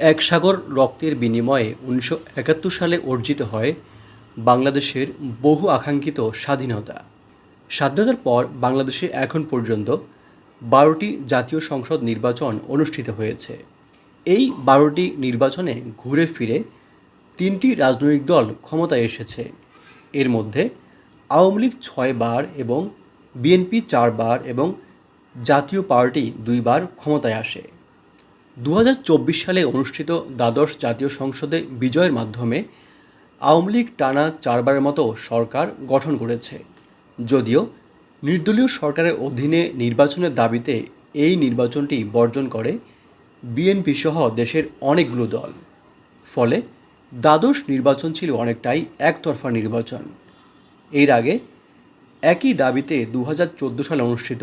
এক সাগর রক্তের বিনিময়ে উনিশশো একাত্তর সালে অর্জিত হয় বাংলাদেশের বহু আকাঙ্ক্ষিত স্বাধীনতা। স্বাধীনতার পর বাংলাদেশে এখন পর্যন্ত বারোটি জাতীয় সংসদ নির্বাচন অনুষ্ঠিত হয়েছে। এই বারোটি নির্বাচনে ঘুরে ফিরে তিনটি রাজনৈতিক দল ক্ষমতায় এসেছে। এর মধ্যে আওয়ামী লীগ ছয়বার এবং বিএনপি চারবার এবং জাতীয় পার্টি দুইবার ক্ষমতায় আসে। দু হাজার চব্বিশ সালে অনুষ্ঠিত দ্বাদশ জাতীয় সংসদে বিজয়ের মাধ্যমে আওয়ামী লীগ টানা চারবারের মতো সরকার গঠন করেছে। যদিও নির্দলীয় সরকারের অধীনে নির্বাচনের দাবিতে এই নির্বাচনটি বর্জন করে বিএনপি সহ দেশের অনেকগুলো দল। ফলে দ্বাদশ নির্বাচন ছিল অনেকটাই একতরফা নির্বাচন। এর আগে একই দাবিতে দু হাজার চোদ্দ সালে অনুষ্ঠিত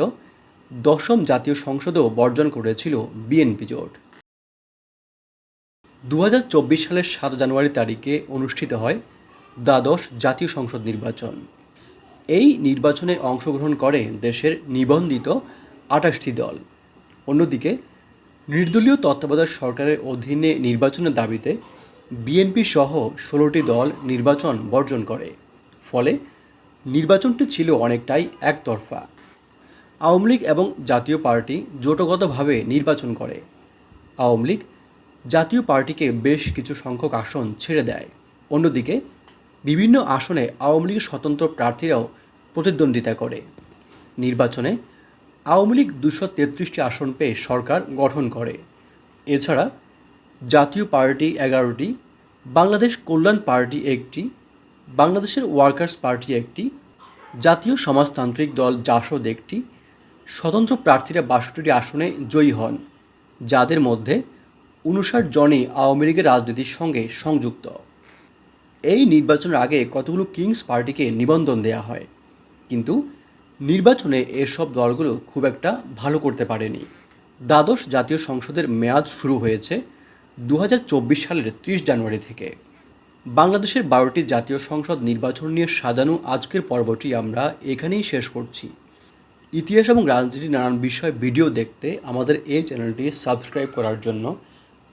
দশম জাতীয় সংসদেও বর্জন করেছিল বিএনপি জোট। দু হাজার চব্বিশ সালের সাত জানুয়ারি তারিখে অনুষ্ঠিত হয় দ্বাদশ জাতীয় সংসদ নির্বাচন। এই নির্বাচনে অংশগ্রহণ করে দেশের নিবন্ধিত আঠাশটি দল। অন্যদিকে, নির্দলীয় তত্ত্বাবধায়ক সরকারের অধীনে নির্বাচনের দাবিতে বিএনপি সহ ষোলোটি দল নির্বাচন বর্জন করে। ফলে, নির্বাচনটি ছিল অনেকটাই একতরফা। আওয়ামী লীগ এবং জাতীয় পার্টি জোটগতভাবে নির্বাচন করে। আওয়ামী লীগ জাতীয় পার্টিকে বেশ কিছু সংখ্যক আসন ছেড়ে দেয়। অন্যদিকে, বিভিন্ন আসনে আওয়ামী লীগের স্বতন্ত্র প্রার্থীরাও প্রতিদ্বন্দ্বিতা করে। নির্বাচনে আওয়ামী লীগ দুশো তেত্রিশটি আসন পেয়ে সরকার গঠন করে। এছাড়া, জাতীয় পার্টি এগারোটি, বাংলাদেশ কল্যাণ পার্টি একটি, বাংলাদেশের ওয়ার্কার্স পার্টি একটি, জাতীয় সমাজতান্ত্রিক দল জাসদ একটি, স্বতন্ত্র প্রার্থীরা বাষট্টিটি আসনে জয়ী হন, যাদের মধ্যে উনষাট জনই আওয়ামী লীগের রাজনীতির সঙ্গে সংযুক্ত। এই নির্বাচনের আগে কতগুলো কিংস পার্টিকে নিবন্ধন দেওয়া হয়। কিন্তু নির্বাচনে এসব দলগুলো খুব একটা ভালো করতে পারেনি। দ্বাদশ জাতীয় সংসদের মেয়াদ শুরু হয়েছে দু হাজার চব্বিশ সালের ত্রিশ জানুয়ারি থেকে। বাংলাদেশের বারোটি জাতীয় সংসদ নির্বাচন নিয়ে সাজানো আজকের পর্বটি আমরা এখানেই শেষ করছি। ইতিহাস এবং রাজনীতির নানান বিষয় ভিডিও দেখতে আমাদের এই চ্যানেলটি সাবস্ক্রাইব করার জন্য